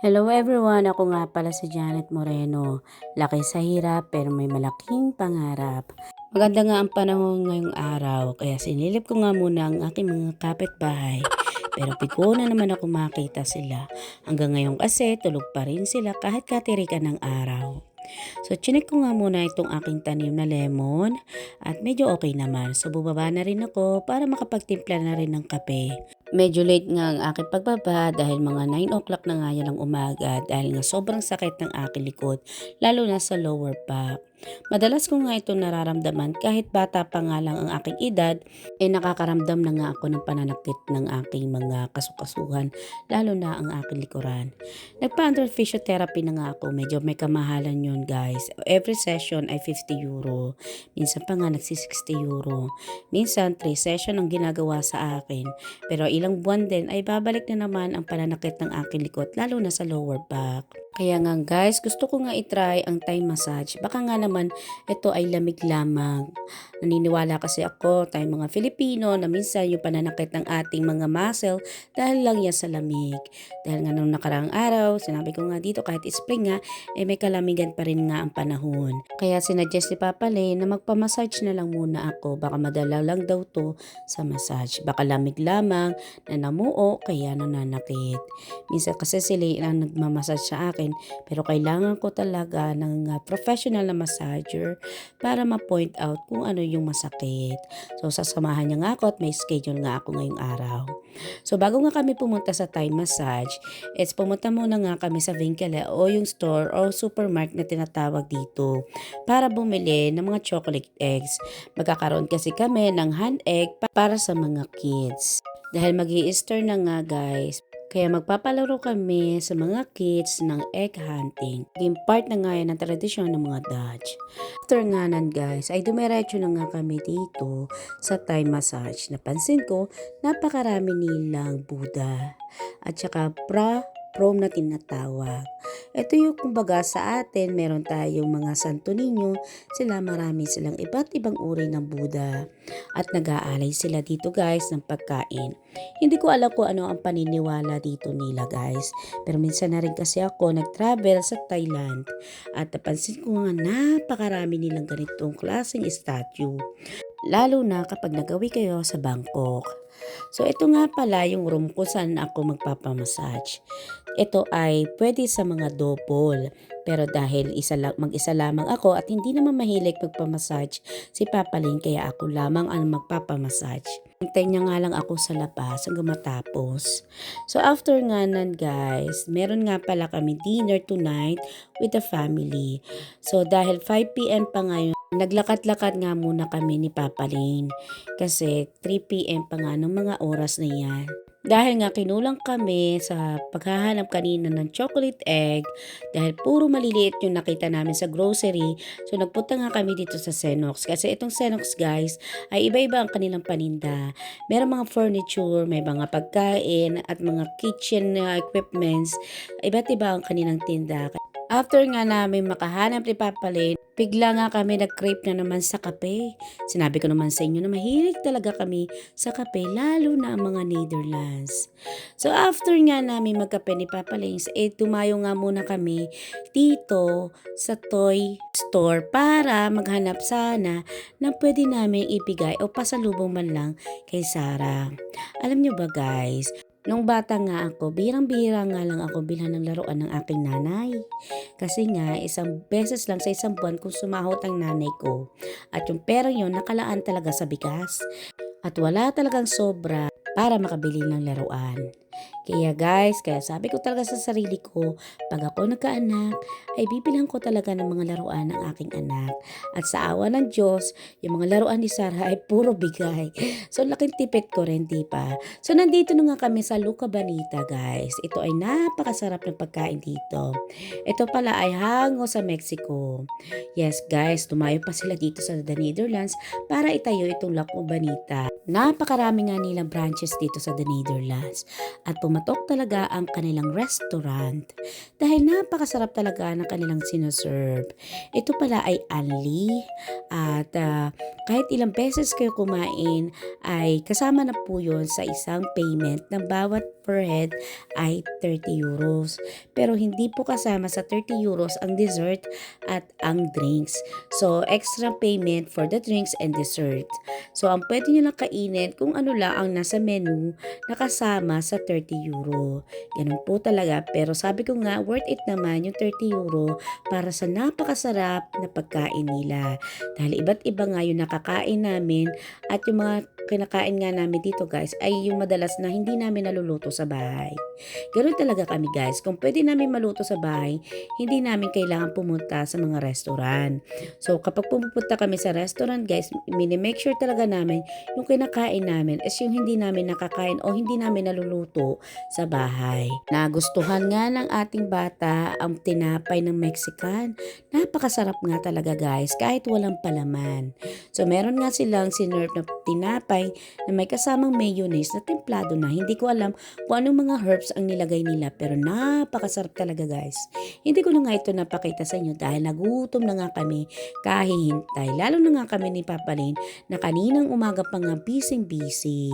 Hello everyone, ako nga pala si Janet Moreno. Laki sa hirap pero may malaking pangarap. Maganda nga ang panahon ngayong araw kaya sinilip ko nga muna ang aking mga kapitbahay. Pero piko na naman ako makita sila. Hanggang ngayon kasi tulog pa rin sila kahit katirikan ng araw. So, chinek ko nga muna itong aking tanim na lemon at medyo okay naman. So, bubaba na rin ako para makapagtimpla na rin ng kape. Medyo late nga ang aking pagbaba dahil mga 9 o'clock na nga yan ng umaga dahil nga sobrang sakit ng aking likod lalo na sa lower back. Madalas ko nga ito nararamdaman kahit bata pa nga lang ang aking edad eh nakakaramdam na nga ako ng pananakit ng aking mga kasukasuhan lalo na ang aking likuran. Nagpa-under physiotherapy na nga ako medyo may kamahalan yun guys. Every session ay 50 euro. Minsan pa nga nagsi 60 euro. Minsan 3 session ang ginagawa sa akin. Pero ilang buwan din ay babalik na naman ang pananakit ng aking likod lalo na sa lower back. Kaya nga guys, gusto ko nga itry ang Thai massage. Baka nga naman ito ay lamig lamang. Naniniwala kasi ako, tayong mga Filipino, na minsan yung pananakit ng ating mga muscle dahil lang yan sa lamig. Dahil nga nung nakaraang araw, sinabi ko nga dito kahit spring nga, eh may kalamigan pa rin nga ang panahon. Kaya sinadjust ni Papa Lay na magpamassage na lang muna ako. Baka madala lang daw to sa massage. Baka lamig lamang na namuo, kaya nananakit. Minsan kasi sila ang nagmamassage sa akin, pero kailangan ko talaga ng uh, professional na massager para ma-point out kung ano yung masakit. So, sasamahan niya nga ako at may schedule nga ako ngayong araw. So, bago nga kami pumunta sa Thai massage, is pumunta muna nga kami sa Winkele o yung store o supermarket na tinatawag dito para bumili ng mga chocolate eggs. Magkakaroon kasi kami ng hand egg pa- para sa mga kids. Dahil mag easter na nga guys, kaya magpapalaro kami sa mga kids ng egg hunting. Naging part na nga yan ng tradisyon ng mga Dutch. After nga nan guys, ay dumiretso na nga kami dito sa Thai massage. Napansin ko, napakarami nilang Buddha. At saka pra prom na tinatawag. Ito yung kumbaga sa atin, meron tayong mga Santo Niño, sila marami silang iba't ibang uri ng Buddha. At nag-aalay sila dito guys ng pagkain. Hindi ko alam kung ano ang paniniwala dito nila guys. Pero minsan na rin kasi ako nag-travel sa Thailand. At napansin ko nga napakarami nilang ganitong klaseng statue. Lalo na kapag nagawi kayo sa Bangkok. So ito nga pala yung room ko saan ako magpapamassage. Ito ay pwede sa mga double. Pero dahil isa lang, mag-isa lamang ako at hindi naman mahilig magpamassage si Papa Lin kaya ako lamang ang magpapamassage. Hintay niya nga lang ako sa labas hanggang matapos. So after nga nan guys, meron nga pala kami dinner tonight with the family. So dahil 5pm pa ngayon, naglakad-lakad nga muna kami ni Papa Lane. Kasi 3pm pa nga ng mga oras na yan. Dahil nga kinulang kami sa paghahanap kanina ng chocolate egg dahil puro maliliit yung nakita namin sa grocery. So nagpunta nga kami dito sa Senox kasi itong Senox guys ay iba-iba ang kanilang paninda. Meron mga furniture, may mga pagkain at mga kitchen equipments. Iba't iba ang kanilang tinda. After nga namin makahanap ni Papa Lane, bigla nga kami nag-crave na naman sa kape. Sinabi ko naman sa inyo na mahilig talaga kami sa kape, lalo na ang mga Netherlands. So after nga namin magkape ni Papa Lane, eh tumayo nga muna kami dito sa toy store para maghanap sana na pwede namin ibigay o pasalubong man lang kay Sarah. Alam nyo ba guys, Nung bata nga ako, birang-bira nga lang ako bilhan ng laruan ng aking nanay. Kasi nga, isang beses lang sa isang buwan kung sumahot ang nanay ko. At yung pera yun, nakalaan talaga sa bigas. At wala talagang sobra para makabili ng laruan. Kaya guys, kaya sabi ko talaga sa sarili ko, pag ako nagkaanak, ay bibilhan ko talaga ng mga laruan ng aking anak. At sa awa ng Diyos, yung mga laruan ni Sarah ay puro bigay. So laking tipid ko rin, di ba? So nandito na nga kami sa Luca Banita guys. Ito ay napakasarap ng pagkain dito. Ito pala ay hango sa Mexico. Yes guys, tumayo pa sila dito sa The Netherlands para itayo itong Luca Banita. Napakarami nga nilang branches dito sa The Netherlands. At pumatok talaga ang kanilang restaurant dahil napakasarap talaga ng kanilang sinoserve. Ito pala ay unli at ah, kahit ilang beses kayo kumain ay kasama na po yun sa isang payment ng bawat per head ay 30 euros. Pero hindi po kasama sa 30 euros ang dessert at ang drinks. So, extra payment for the drinks and dessert. So, ang pwede nyo lang kainin kung ano lang ang nasa menu na kasama sa 30 euro. Ganun po talaga. Pero sabi ko nga, worth it naman yung 30 euro para sa napakasarap na pagkain nila. Dahil iba't iba nga yung nakakain namin at yung mga kinakain nga namin dito guys ay yung madalas na hindi namin naluluto sa bahay. Ganun talaga kami guys. Kung pwede namin maluto sa bahay, hindi namin kailangan pumunta sa mga restaurant. So kapag pumupunta kami sa restaurant guys, mini-make sure talaga namin yung kinakain namin is yung hindi namin nakakain o hindi namin naluluto sa bahay. Nagustuhan nga ng ating bata ang tinapay ng Mexican. Napakasarap nga talaga guys kahit walang palaman. So meron nga silang sinerve na tinapay na may kasamang mayonnaise na templado na. Hindi ko alam kung anong mga herbs ang nilagay nila pero napakasarap talaga guys. Hindi ko na nga ito napakita sa inyo dahil nagutom na nga kami kahihintay. Lalo na nga kami ni Papa na kaninang umaga pa nga busy-busy.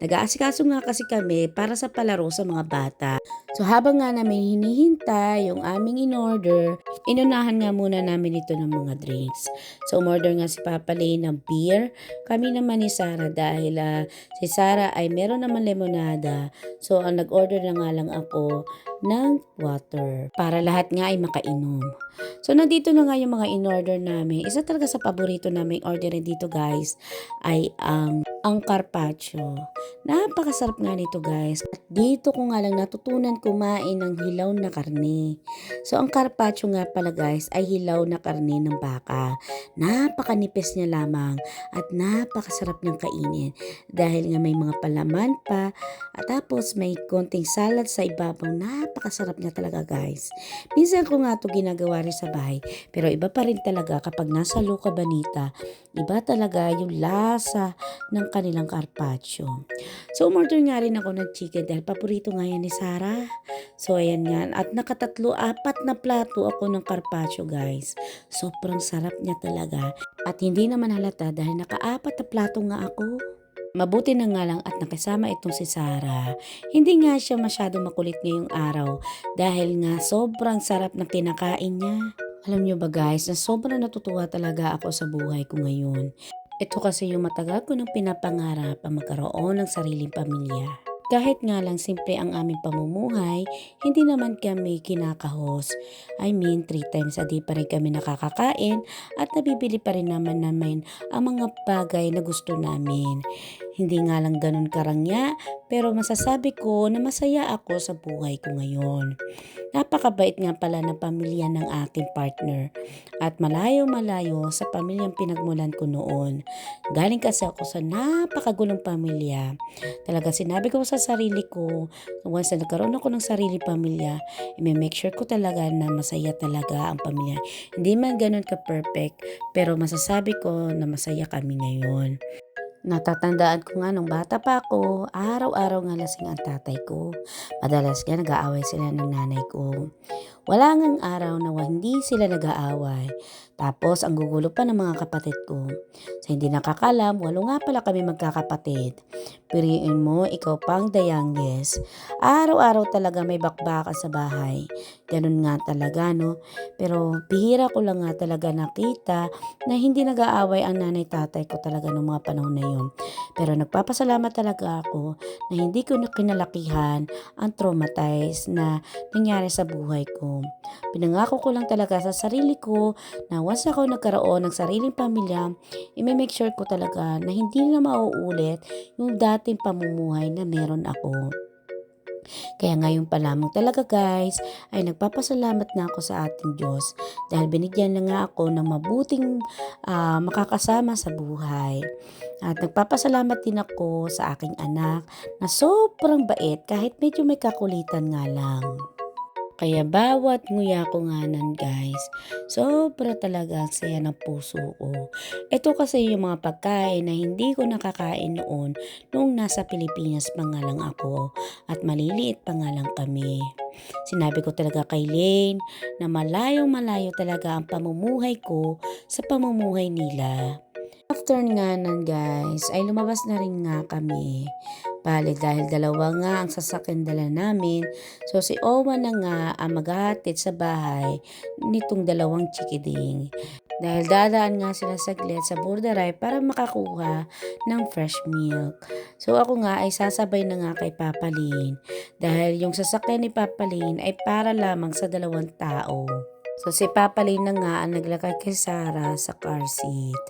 Nag-aasikaso nga kasi kami para sa palaro sa mga bata. So habang nga namin hinihintay yung aming in-order, inunahan nga muna namin ito ng mga drinks. So umorder nga si Papa Lane ng beer. Kami naman ni Sarah dahil ah, si Sarah ay meron naman lemonada. So ang nag-order na nga lang ako ng water para lahat nga ay makainom. So nandito na nga yung mga in-order namin. Isa talaga sa paborito namin orderin dito guys ay ang ang carpaccio. Napakasarap nga nito guys. At dito ko nga lang natutunan kumain ng hilaw na karne. So ang carpaccio nga pala guys ay hilaw na karne ng baka. Napakanipis niya lamang at napakasarap niyang kainin dahil nga may mga palaman pa at tapos may konting salad sa ibabaw. Napakasarap niya talaga guys. Minsan ko nga to ginagawa rin sa bahay pero iba pa rin talaga kapag nasa Luca Banita. Iba talaga yung lasa ng kanilang carpaccio. So, umorder nga rin ako ng chicken dahil paborito nga yan ni Sarah. So, ayan nga. At nakatatlo, apat na plato ako ng carpaccio, guys. Sobrang sarap niya talaga. At hindi naman halata dahil nakaapat na plato nga ako. Mabuti na nga lang at nakasama itong si Sarah. Hindi nga siya masyado makulit ngayong araw dahil nga sobrang sarap ng kinakain niya. Alam niyo ba guys, na sobrang natutuwa talaga ako sa buhay ko ngayon. Ito kasi yung matagal ko nang pinapangarap ang magkaroon ng sariling pamilya. Kahit nga lang simple ang aming pamumuhay, hindi naman kami kinakahos. I mean, three times a day pa rin kami nakakakain at nabibili pa rin naman namin ang mga bagay na gusto namin. Hindi nga lang ganun karangya, pero masasabi ko na masaya ako sa buhay ko ngayon. Napakabait nga pala ng pamilya ng aking partner at malayo-malayo sa pamilyang pinagmulan ko noon. Galing kasi ako sa napakagulong pamilya. Talaga sinabi ko sa sarili ko, once na nagkaroon ako ng sarili pamilya, i-make sure ko talaga na masaya talaga ang pamilya. Hindi man ganun ka-perfect, pero masasabi ko na masaya kami ngayon. Natatandaan ko nga nung bata pa ako, araw-araw nga lasing ang tatay ko. Madalas nga nag-aaway sila ng nanay ko. Wala ngang araw na hindi sila nag-aaway. Tapos, ang gugulo pa ng mga kapatid ko. Sa hindi nakakalam, walo nga pala kami magkakapatid. Piriin mo, ikaw pang the youngest. Araw-araw talaga may bakbaka sa bahay. Ganun nga talaga, no? Pero bihira ko lang nga talaga nakita na hindi nag-aaway ang nanay tatay ko talaga noong mga panahon na yun. Pero nagpapasalamat talaga ako na hindi ko na kinalakihan ang traumatized na nangyari sa buhay ko. Pinangako ko lang talaga sa sarili ko na once ako nagkaroon ng sariling pamilya, i-make sure ko talaga na hindi na mauulit yung dating pamumuhay na meron ako. Kaya ngayon pa lamang talaga guys, ay nagpapasalamat na ako sa ating Diyos dahil binigyan na nga ako ng mabuting ah, makakasama sa buhay. At nagpapasalamat din ako sa aking anak na sobrang bait kahit medyo may kakulitan nga lang. Kaya bawat nguya ko nga nan guys, sobra talaga ang saya ng puso ko. Ito kasi yung mga pagkain na hindi ko nakakain noon nung nasa Pilipinas pa lang ako at maliliit pa lang kami. Sinabi ko talaga kay Lane na malayong malayo talaga ang pamumuhay ko sa pamumuhay nila. After nga nun guys, ay lumabas na rin nga kami. Bale dahil dalawa nga ang sasakyan dala namin, so si Owen na nga ang maghahatid sa bahay nitong dalawang chikiding. Dahil dadaan nga sila saglit sa borderay para makakuha ng fresh milk. So ako nga ay sasabay na nga kay Papa Lin dahil yung sasakyan ni Papa Lin ay para lamang sa dalawang tao. So si Papa Lin na nga ang naglakay kay Sarah sa car seat.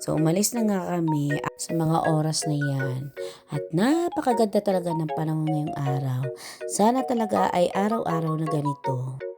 So umalis na nga kami sa mga oras na yan. At napakaganda talaga ng panahon ngayong araw. Sana talaga ay araw-araw na ganito.